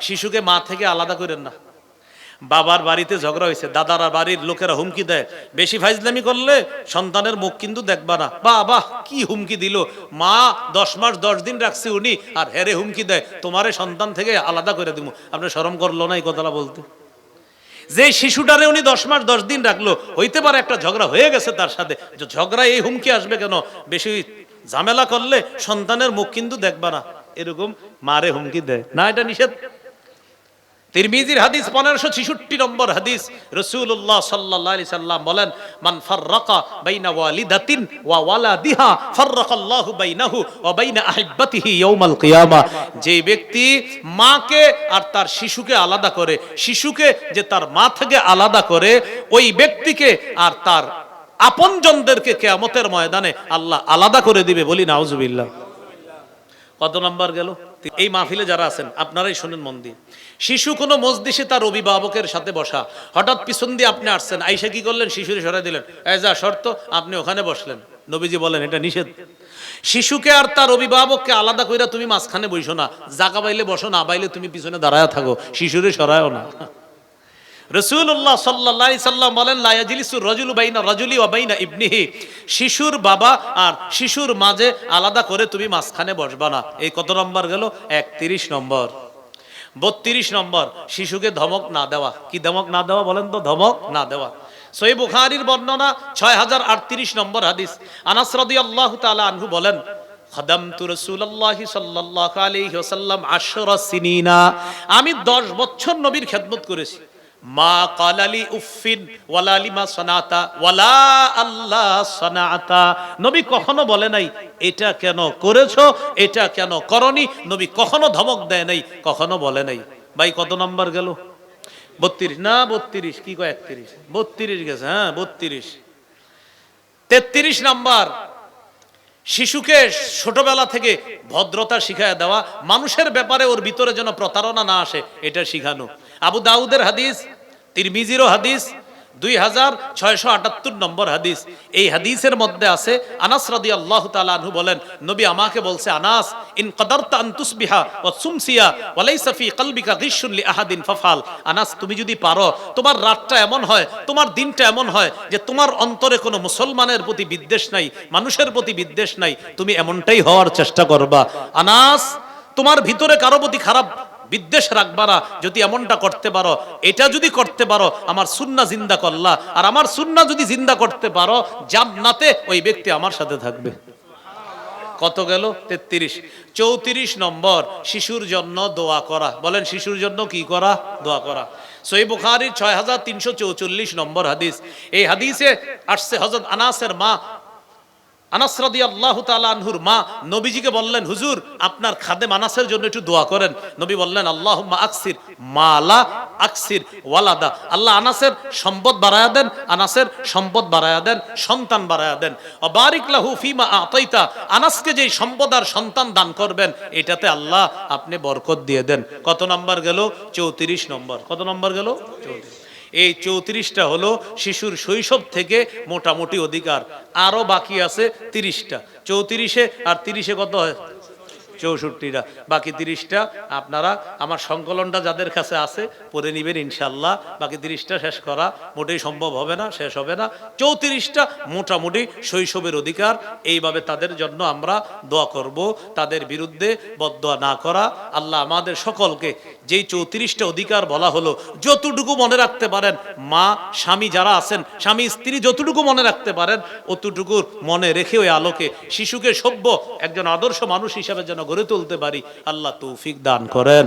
শিশুকে মা থেকে আলাদা করেন না। বাবার বাড়িতে ঝগড়া হয়েছে, দাদার বাড়ির লোকেরা হুমকি দেয়। বেশি ফাইজলামি করলে সন্তানের মুখ কিন্তু দেখবা না। বাহ বাহ কি হুমকি দিল? মা, দশ মাস, দশ দিন রাখছে উনি, আর হেরে হুমকি দেয়। তোমারে সন্তান থেকে আলাদা করে দিব। আপনি শরম করল না এই কথাটা বলতে? যে শিশুটারে উনি দশ মাস, দশ দিন রাখল, হইতে পারে একটা ঝগড়া হয়ে গেছে তার সাথে। যে ঝগড়া এই হুমকি আসবে কেন? বেশি ঝামেলা করলে সন্তানের মুখ কিন্তু দেখবা না। এরকম মারে হুমকি দেয়। না, এটা নিষেধ? তিরমিজির হাদিস পনেরোশো ছিষট্টি নম্বর হাদিস। রসুল্লাহ সাল্লাহ সাল্লাম বলেন, মান ফাররাকা বাইনা ওয়ালিদাতিন ওয়া ফাররাকাল্লাহু বাইনাহু ওয়া বাইনা আহিব্বাতিহি ইয়াউমাল কিয়ামা। যে ব্যক্তি মাকে আর তার শিশুকে আলাদা করে, শিশুকে যে তার মা থেকে আলাদা করে, ওই ব্যক্তিকে আর তার আপনজনদেরকে কেয়ামতের ময়দানে আল্লাহ আলাদা করে দিবে বলি নাউজুবিল্লাহ। কত নম্বর গেল? এই মাহফিলে যারা আছেন, আপনারাই শুনেন মন দিয়ে। শিশু কোনো মসজিদে তার অভিভাবকের সাথে বসা। হঠাৎ পিছন দিয়ে আপনি আসছেন, আইসা কি করলেন? শিশুরে সরাই দিলেন। যা শর্ত, আপনি ওখানে বসলেন। নবীজি বলেন, এটা নিষেধ। শিশুকে আর তার অভিভাবককে আলাদা কইরা তুমি মাঝখানে বইসো না। জাগা বাইলে বসো, না বাইলে তুমি পিছনে দাঁড়ায় থাকো। শিশুরে সরায়ও না। রসুল্লাহ সাল্লাহ সাল্লাম বলেন লায়াজিলিসুর রজুল বাইনা রজুলি ও বাইনা ইবনিহি। শিশুর বাবা আর শিশুর মাঝে আলাদা করে তুমি মাঝখানে বসবা না। এই কত নম্বর গেল? একত্রিশ নম্বর। বত্রিশ নম্বর, শিশুকে ধমক না দেওয়া। কি ধমক না দেওয়া বলেন তো? ধমক না দেওয়া। সই বুখারির বর্ণনা ছয় হাজার আটত্রিশ নম্বর হাদিস। আনাস আল্লাহ তাআলা আনহু বলেন আমি 10 বছর নবীর খেদমত করেছি। মা কালালি উফিন ওয়ালা লিমা সনাতা, ওয়ালা আল্লাহ সনাতা। নবী কখনো বলে নাই, এটা কেন করেছ? এটা কেন করনি? নবী কখনো ধমক দেয় নাই, কখনো বলে নাই। ভাই, কত নাম্বার গেল? বত্রিশ। না, বত্রিশ, কি কয় একত্রিশ? বত্রিশ গেছে হ্যাঁ বত্রিশ। তেত্রিশ নাম্বার। শিশুকে ছোটবেলা থেকে ভদ্রতা শিখায় দেওয়া, মানুষের ব্যাপারে ওর ভিতরে যেন প্রতারণা না আসে, এটা শিখানো। আবু দাউদের হাদিস তিরমিজিরও হাদিস, দুই হাজার ছয়শো আটাত্তর নম্বর হাদিস। এই হাদিসের মধ্যে আছে, আনাস রাদি আল্লাহ তালু বলেন, নবী আমাকে বলছে, আনাস, ইন কদারতা আন্তুসবিহা ও সুমসিয়া ওয়ালাই সাফি কলবিকা গিশুল্লি আহাদিন ফফাল। আনাস, তুমি যদি পারো, তোমার রাতটা এমন হয়, তোমার দিনটা এমন হয় যে তোমার অন্তরে কোনো মুসলমানের প্রতি বিদ্বেষ নাই, মানুষের প্রতি বিদ্বেষ নাই, তুমি এমনটাই হওয়ার চেষ্টা করবা। আনাস, তোমার ভিতরে কারও প্রতি খারাপ বিদ্বেষ রাখবা না যদি এমনটা করতে পারো, এটা যদি করতে পারো, আমার সুন্না জিন্দা করলা। আর আমার সুন্না যদি জিন্দা করতে পারো, জান্নাতে ওই ব্যক্তি আমার সাথে থাকবে। কত গেল? তেত্রিশ। চৌত্রিশ নম্বর, শিশুর জন্য দোয়া করা। বলেন, শিশুর জন্য কি করা? দোয়া করা। সই বুখারির ছয় হাজার তিনশো চৌচল্লিশ নম্বর হাদিস। এই হাদিসে আসছে হজরত আনাসের মা আনাসরাদি আল্লাহ আনহুর মা নবীজিকে বললেন, হুজুর, আপনার খাদে আনাসের জন্য একটু দোয়া করেন। নবী বললেন আল্লাহ আকসির মালা, আকসির ওয়ালাদা। আল্লাহ আনাসের সম্পদ বাড়ায়া দেন, আনাসের সম্পদ বাড়ায়া দেন, সন্তান বাড়ায়া দেন। অবারিক লাহু ফিমা আতাইতা। আনাসকে যেই সম্পদ আর সন্তান দান করবেন, এটাতে আল্লাহ আপনি বরকত দিয়ে দেন। কত নম্বর গেল? চৌত্রিশ নম্বর। কত নম্বর গেল? চৌত্রিশ। এই চৌত্রিশটা হলো শিশুর শৈশব থেকে মোটামুটি অধিকার। আরও বাকি আছে তিরিশটা। চৌত্রিশে আর তিরিশে কত হয়? চৌষট্টিটা, বাকি তিরিশটা আপনারা আমার সংকলনটা যাদের কাছে আছে পরে নিবেন ইনশাল্লাহ বাকি তিরিশটা শেষ করা মোটেই সম্ভব হবে না, শেষ হবে না। চৌত্রিশটা মোটামুটি শৈশবের অধিকার, এইভাবে তাদের জন্য আমরা দোয়া করব। তাদের বিরুদ্ধে বদোয়া না করা। আল্লাহ আমাদের সকলকে যেই চৌত্রিশটা অধিকার বলা হলো, যতটুকু মনে রাখতে পারেন, মা, স্বামী যারা আছেন, স্বামী, স্ত্রী যতটুকু মনে রাখতে পারেন, অতটুকুর মনে রেখে ওই আলোকে শিশুকে সভ্য, একজন আদর্শ মানুষ হিসাবে যেন গড়ে তুলতে পারি। আল্লাহ তৌফিক দান করেন।